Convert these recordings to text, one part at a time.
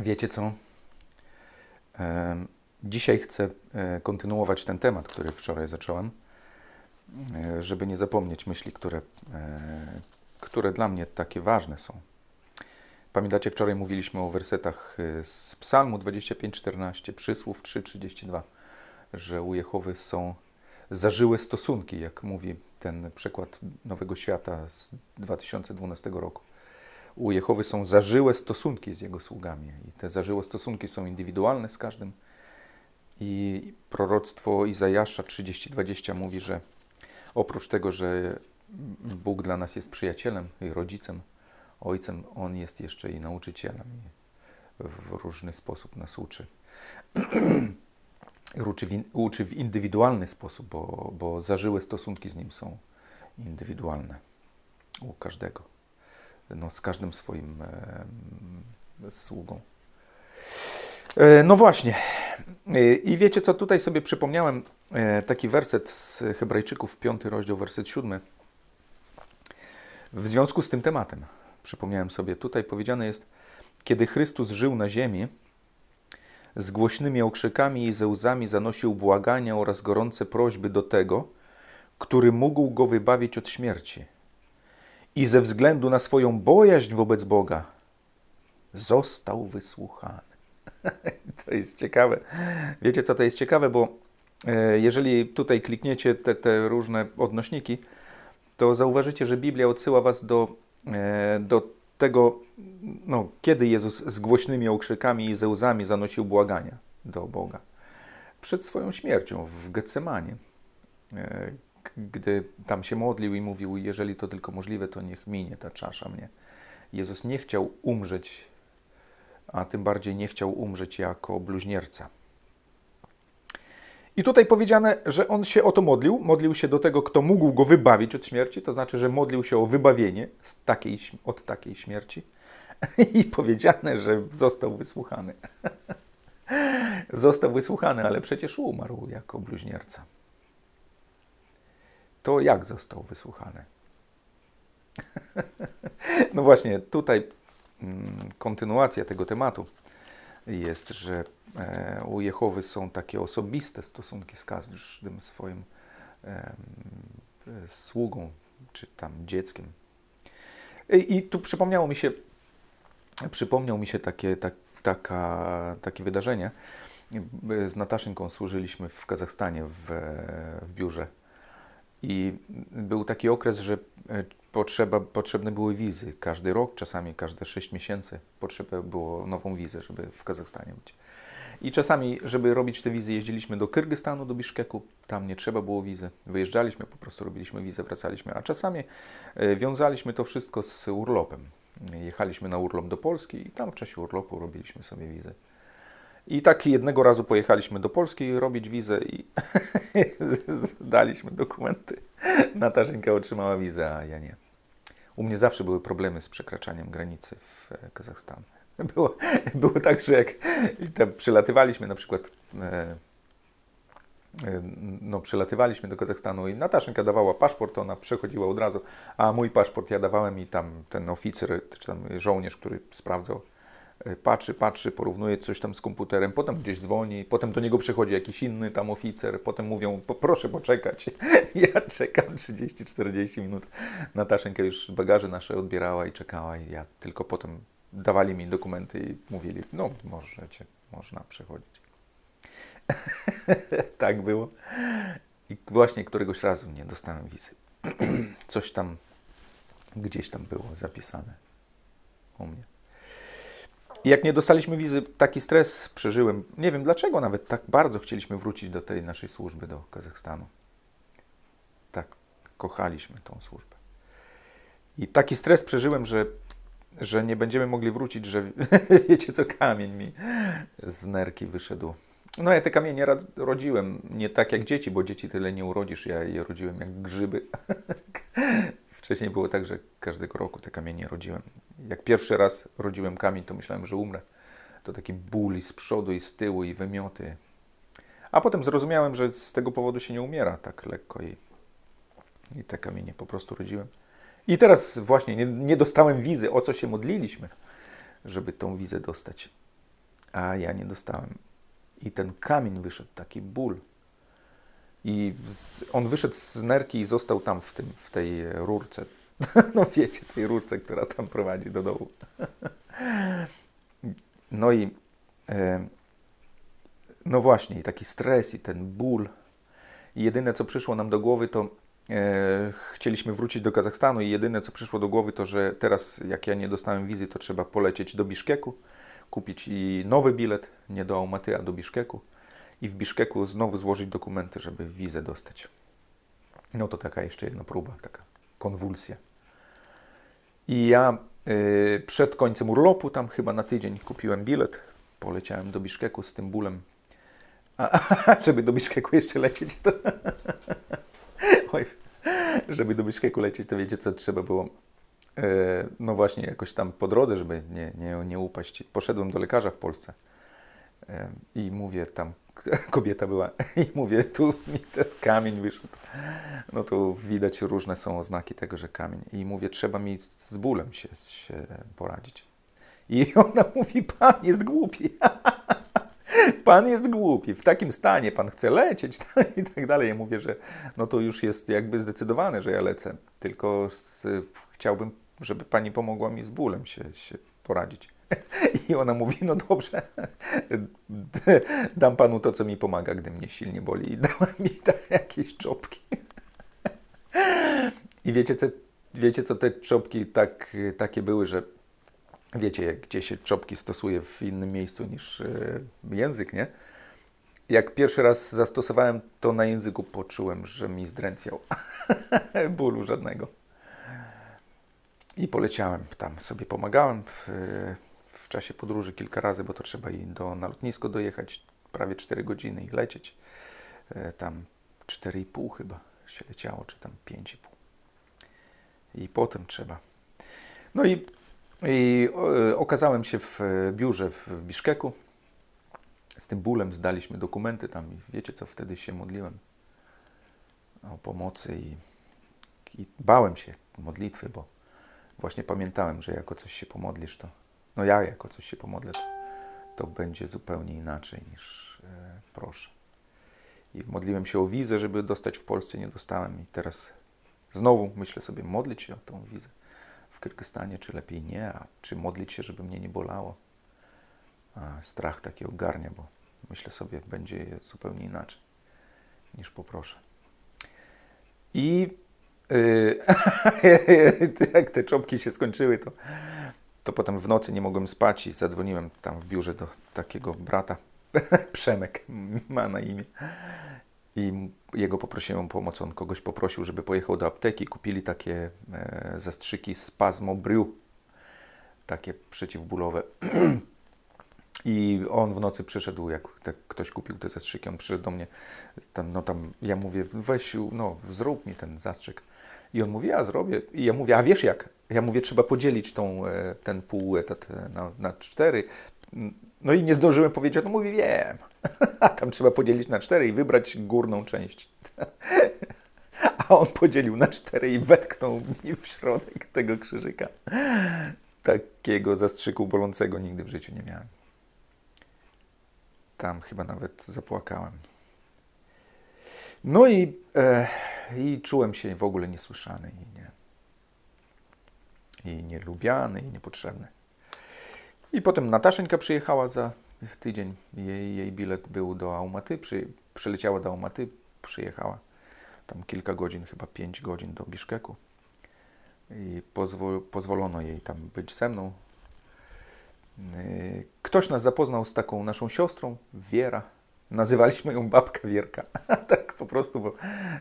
Wiecie co? Dzisiaj chcę e, kontynuować ten temat, który wczoraj zacząłem, e, żeby nie zapomnieć myśli, które, e, które dla mnie takie ważne są. Pamiętacie, wczoraj mówiliśmy o wersetach z Psalmu 25:14, Przysłów 3:32, że u Jehowy są zażyłe stosunki, jak mówi ten przekład Nowego Świata z 2012 roku. U Jehowy są zażyłe stosunki z Jego sługami i te zażyłe stosunki są indywidualne z każdym. I proroctwo Izajasza 30:20 mówi, że oprócz tego, że Bóg dla nas jest przyjacielem i rodzicem, ojcem, On jest jeszcze i nauczycielem i w różny sposób nas uczy. uczy, w, uczy w indywidualny sposób, bo, bo zażyłe stosunki z Nim są indywidualne u każdego. No, z każdym swoim sługą. E, no właśnie. E, I wiecie co, tutaj sobie przypomniałem e, taki werset z Hebrajczyków, piąty rozdział, werset siódmy. W związku z tym tematem przypomniałem sobie, tutaj powiedziane jest, kiedy Chrystus żył na ziemi, z głośnymi okrzykami i ze łzami zanosił błagania oraz gorące prośby do tego, który mógł go wybawić od śmierci. I ze względu na swoją bojaźń wobec Boga został wysłuchany. to jest ciekawe. Wiecie, co to jest ciekawe, bo e, jeżeli tutaj klikniecie te, te różne odnośniki, to zauważycie, że Biblia odsyła Was do, e, do tego, no, kiedy Jezus z głośnymi okrzykami i ze łzami zanosił błagania do Boga. Przed swoją śmiercią w Getsemanie, e, gdy tam się modlił i mówił, jeżeli to tylko możliwe, to niech minie ta czasza mnie. Jezus nie chciał umrzeć, a tym bardziej nie chciał umrzeć jako bluźnierca. I tutaj powiedziane, że on się o to modlił, modlił się do tego, kto mógł go wybawić od śmierci, to znaczy, że modlił się o wybawienie takiej, od takiej śmierci. I powiedziane, że został wysłuchany. został wysłuchany, ale przecież umarł jako bluźnierca. To jak został wysłuchany? no właśnie, tutaj mm, kontynuacja tego tematu jest, że e, u Jehowy są takie osobiste stosunki z każdym swoim sługą, czy tam dzieckiem. I, tu przypomniało mi się, przypomniał mi się takie, tak, taka, takie wydarzenie. Z Nataszynką służyliśmy w Kazachstanie w, w biurze i był taki okres, że potrzeba, potrzebne były wizy. Każdy rok, czasami każde 6 miesięcy potrzeba było nową wizę, żeby w Kazachstanie być. I czasami, żeby robić te wizy, jeździliśmy do Kyrgyzstanu, do Biszkeku, tam nie trzeba było wizy. Wyjeżdżaliśmy, po prostu robiliśmy wizę, wracaliśmy. A czasami wiązaliśmy to wszystko z urlopem. Jechaliśmy na urlop do Polski i tam w czasie urlopu robiliśmy sobie wizy. I tak jednego razu pojechaliśmy do Polski robić wizę i daliśmy dokumenty. Nataszenka otrzymała wizę, a ja nie. U mnie zawsze były problemy z przekraczaniem granicy w Kazachstanie. Było, było tak, że jak przylatywaliśmy na przykład e, no, przylatywaliśmy do Kazachstanu i Nataszenka dawała paszport, ona przechodziła od razu, a mój paszport ja dawałem i tam ten oficer, czy tam żołnierz, który sprawdzał, patrzy, patrzy, porównuje coś tam z komputerem, potem gdzieś dzwoni, potem do niego przychodzi jakiś inny tam oficer, potem mówią, proszę poczekać. Ja czekam 30-40 minut. Nataszenka już bagaże nasze odbierała i czekała i ja tylko potem dawali mi dokumenty i mówili, no możecie, można przechodzić. tak było. I właśnie któregoś razu nie dostałem wizy. Coś tam, gdzieś tam było zapisane u mnie. Jak nie dostaliśmy wizy, taki stres przeżyłem. Nie wiem dlaczego nawet tak bardzo chcieliśmy wrócić do tej naszej służby do Kazachstanu. Tak kochaliśmy tą służbę. I taki stres przeżyłem, że, że nie będziemy mogli wrócić, że wiecie co, kamień mi z nerki wyszedł. No ja te kamienie rodziłem nie tak jak dzieci, bo dzieci tyle nie urodzisz, ja je rodziłem jak grzyby. Wcześniej było tak, że każdego roku te kamienie rodziłem. Jak pierwszy raz rodziłem kamień, to myślałem, że umrę. To taki ból i z przodu, i z tyłu, i wymioty. A potem zrozumiałem, że z tego powodu się nie umiera tak lekko i, i te kamienie po prostu rodziłem. I teraz właśnie nie, nie dostałem wizy, o co się modliliśmy, żeby tą wizę dostać. a ja nie dostałem. I ten kamień wyszedł, taki ból. I on wyszedł z nerki i został tam w, tym, w tej rurce. No wiecie, tej rurce, która tam prowadzi do dołu. No i e, no właśnie, taki stres i ten ból. I jedyne, co przyszło nam do głowy, to e, chcieliśmy wrócić do Kazachstanu i jedyne, co przyszło do głowy, to że teraz, jak ja nie dostałem wizy, to trzeba polecieć do Biszkeku, kupić i nowy bilet, nie do Almaty, a do Biszkeku i w Biszkeku znowu złożyć dokumenty, żeby wizę dostać. No to taka jeszcze jedna próba, taka konwulsja. I ja y, przed końcem urlopu, tam chyba na tydzień, kupiłem bilet. Poleciałem do Biszkeku z tym bólem. A, a żeby do Biszkeku jeszcze lecieć, to... Oj, żeby do Biszkeku lecieć, to wiecie co trzeba było? E, no właśnie, jakoś tam po drodze, żeby nie, nie, nie upaść. Poszedłem do lekarza w Polsce e, i mówię tam, kobieta była, i mówię, tu mi ten kamień wyszedł. No to widać różne są oznaki tego, że kamień. I mówię, trzeba mi z bólem się, się poradzić. I ona mówi, pan jest głupi. Pan jest głupi, w takim stanie pan chce lecieć i tak dalej. Ja mówię, że no to już jest jakby zdecydowane, że ja lecę, tylko z, chciałbym, żeby pani pomogła mi z bólem się, się poradzić. I ona mówi, no dobrze, dam panu to, co mi pomaga, gdy mnie silnie boli. I dała mi jakieś czopki. I wiecie, co, wiecie, co te czopki tak, takie były, że wiecie, gdzie się czopki stosuje w innym miejscu niż e, język, nie? Jak pierwszy raz zastosowałem to na języku, poczułem, że mi zdrętwiał. Bólu żadnego. I poleciałem tam, sobie pomagałem w, czasie podróży kilka razy, bo to trzeba i do, na lotnisko dojechać prawie 4 godziny i lecieć. E, tam 4,5 chyba się leciało, czy tam 5,5. I potem trzeba. No i i e, okazałem się w e, biurze w, w Biszkeku. Z tym bólem zdaliśmy dokumenty tam i wiecie co, wtedy się modliłem o pomocy i, i bałem się modlitwy, bo właśnie pamiętałem, że jako coś się pomodlisz, to no ja jako coś się pomodlę, to, to będzie zupełnie inaczej niż e, proszę. I modliłem się o wizę, żeby dostać w Polsce, nie dostałem i teraz znowu myślę sobie modlić się o tą wizę w Kyrgyzstanie, czy lepiej nie, a czy modlić się, żeby mnie nie bolało. A strach taki ogarnia, bo myślę sobie, będzie zupełnie inaczej niż poproszę. I yy, jak te czopki się skończyły, to, to potem w nocy nie mogłem spać i zadzwoniłem tam w biurze do takiego brata. Przemek ma na imię i jego poprosiłem o pomoc. On kogoś poprosił, żeby pojechał do apteki. Kupili takie e, zastrzyki Spasmo Bru, takie przeciwbólowe. I on w nocy przyszedł, jak tak ktoś kupił te zastrzyki, on przyszedł do mnie, tam, no tam, ja mówię, weź, no zrób mi ten zastrzyk. I on mówi, ja zrobię. I ja mówię, a wiesz jak? Ja mówię, trzeba podzielić tą, e, ten pół etat e, na, na cztery. No i nie zdążyłem powiedzieć, no mówi, wiem. Tam trzeba podzielić na cztery i wybrać górną część. A on podzielił na cztery i wetknął mi w środek tego krzyżyka. Takiego zastrzyku bolącego nigdy w życiu nie miałem. Tam chyba nawet zapłakałem. No i, e, i czułem się w ogóle niesłyszany i, nie, i nielubiany i niepotrzebny. I potem Nataszenka przyjechała za tydzień. Jej, jej bilet był do Almaty, przy, przyleciała do Almaty, przyjechała tam kilka godzin, chyba pięć godzin do Biszkeku. I pozwol, pozwolono jej tam być ze mną. Y, ktoś nas zapoznał z taką naszą siostrą, Wiera. Nazywaliśmy ją babka Wierka. tak po prostu, bo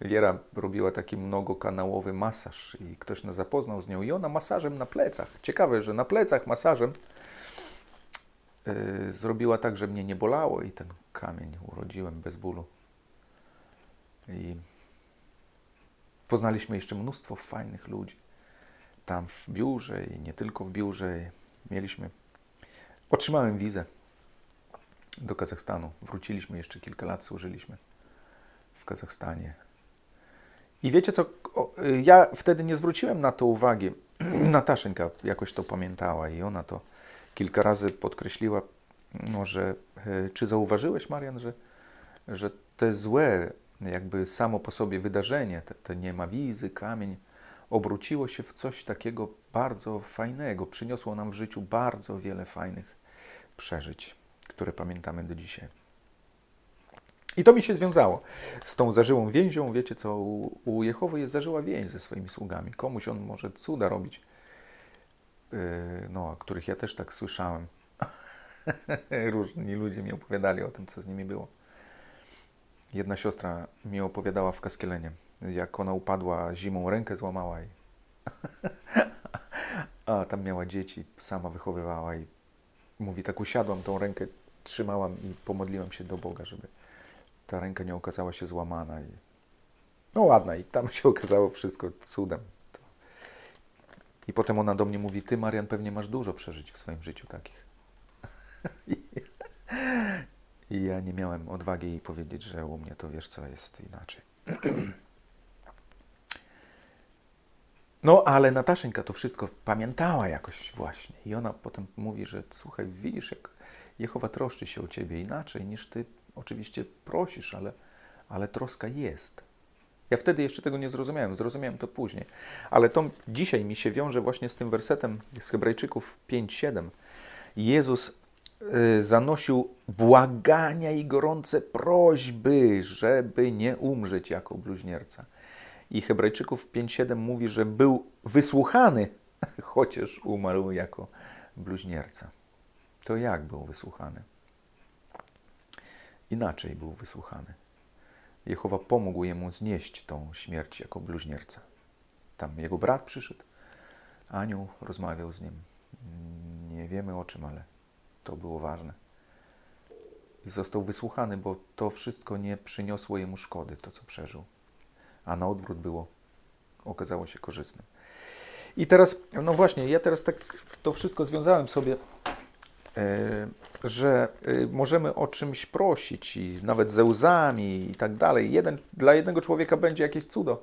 Wiera robiła taki mnogokanałowy masaż i ktoś nas zapoznał z nią i ona masażem na plecach. Ciekawe, że na plecach masażem yy, zrobiła tak, że mnie nie bolało i ten kamień urodziłem bez bólu. I poznaliśmy jeszcze mnóstwo fajnych ludzi. Tam w biurze i nie tylko w biurze. Mieliśmy, otrzymałem wizę do Kazachstanu. Wróciliśmy jeszcze kilka lat, służyliśmy w Kazachstanie. I wiecie co, ja wtedy nie zwróciłem na to uwagi. Nataszenka jakoś to pamiętała i ona to kilka razy podkreśliła, może, e, czy zauważyłeś, Marian, że, że te złe, jakby samo po sobie wydarzenie, te, te nie ma wizy, kamień, obróciło się w coś takiego bardzo fajnego, przyniosło nam w życiu bardzo wiele fajnych przeżyć, które pamiętamy do dzisiaj. I to mi się związało z tą zażyłą więzią. Wiecie co, u, u Jehowy jest zażyła więź ze swoimi sługami. Komuś on może cuda robić, yy, no, których ja też tak słyszałem. Różni ludzie mi opowiadali o tym, co z nimi było. Jedna siostra mi opowiadała w Kaskielenie, jak ona upadła zimą, rękę złamała i a tam miała dzieci, sama wychowywała i mówi, tak usiadłam, tą rękę trzymałam i pomodliłam się do Boga, żeby ta ręka nie okazała się złamana. I... No ładna, i tam się okazało wszystko cudem. I potem ona do mnie mówi, ty Marian pewnie masz dużo przeżyć w swoim życiu takich. I ja nie miałem odwagi jej powiedzieć, że u mnie to wiesz co jest inaczej. No, ale Nataszenka to wszystko pamiętała jakoś właśnie. I ona potem mówi, że słuchaj, widzisz, jak Jehowa troszczy się o ciebie inaczej niż ty oczywiście prosisz, ale, ale troska jest. Ja wtedy jeszcze tego nie zrozumiałem, zrozumiałem to później. Ale to dzisiaj mi się wiąże właśnie z tym wersetem z Hebrajczyków 5:7. Jezus y, zanosił błagania i gorące prośby, żeby nie umrzeć jako bluźnierca. I Hebrajczyków 5:7 mówi, że był wysłuchany, chociaż umarł jako bluźnierca. To jak był wysłuchany? Inaczej był wysłuchany. Jehowa pomógł jemu znieść tą śmierć jako bluźnierca. Tam jego brat przyszedł, anioł rozmawiał z nim. Nie wiemy o czym, ale to było ważne. I został wysłuchany, bo to wszystko nie przyniosło jemu szkody, to co przeżył. A na odwrót było, okazało się korzystnym. I teraz, no właśnie, ja teraz tak to wszystko związałem sobie E, że e, możemy o czymś prosić i nawet ze łzami i tak dalej. Jeden, dla jednego człowieka będzie jakieś cudo.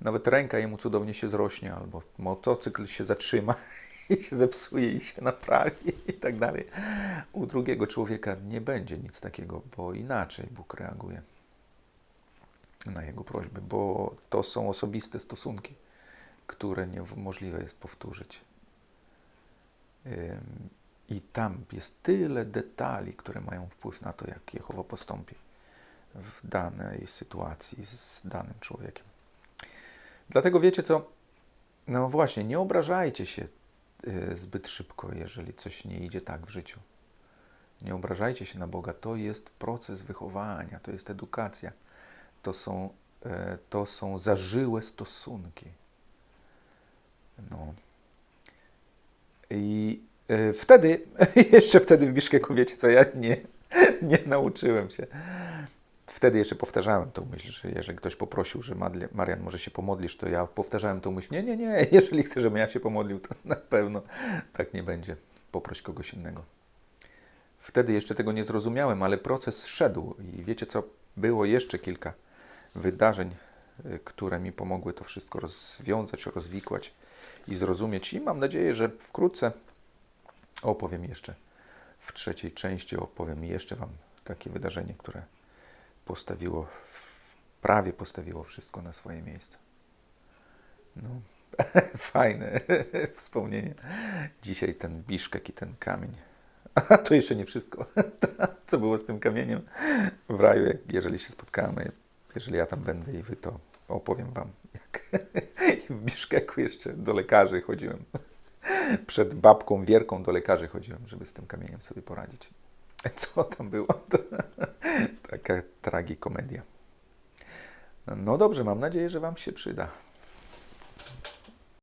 Nawet ręka jemu cudownie się zrośnie, albo motocykl się zatrzyma i się zepsuje i się naprawi i tak dalej. U drugiego człowieka nie będzie nic takiego, bo inaczej Bóg reaguje na jego prośby, bo to są osobiste stosunki, które niemożliwe jest powtórzyć. I tam jest tyle detali, które mają wpływ na to, jak Jehowa postąpi w danej sytuacji z danym człowiekiem. Dlatego wiecie co? No właśnie, nie obrażajcie się y, zbyt szybko, jeżeli coś nie idzie tak w życiu. Nie obrażajcie się na Boga. To jest proces wychowania, to jest edukacja, to są, e, to są zażyłe stosunki. No. I E, wtedy, jeszcze wtedy w Biszkeku, wiecie co, ja nie, nie nauczyłem się. Wtedy jeszcze powtarzałem tą myśl, że jeżeli ktoś poprosił, że Marian może się pomodlisz, to ja powtarzałem tą myśl, nie, nie, nie, jeżeli chce, żebym ja się pomodlił, to na pewno tak nie będzie. Poproś kogoś innego. Wtedy jeszcze tego nie zrozumiałem, ale proces szedł i wiecie co, było jeszcze kilka wydarzeń, e, które mi pomogły to wszystko rozwiązać, rozwikłać i zrozumieć i mam nadzieję, że wkrótce opowiem jeszcze w trzeciej części, opowiem jeszcze Wam takie wydarzenie, które postawiło, prawie postawiło wszystko na swoje miejsce. No, fajne wspomnienie. Dzisiaj ten biszkek i ten kamień. A to jeszcze nie wszystko. Co było z tym kamieniem w raju, jeżeli się spotkamy, jeżeli ja tam będę i Wy, to opowiem Wam, jak w Biszkeku jeszcze do lekarzy chodziłem przed babką Wierką do lekarzy chodziłem, żeby z tym kamieniem sobie poradzić. Co tam było? To taka tragikomedia. No dobrze, mam nadzieję, że Wam się przyda.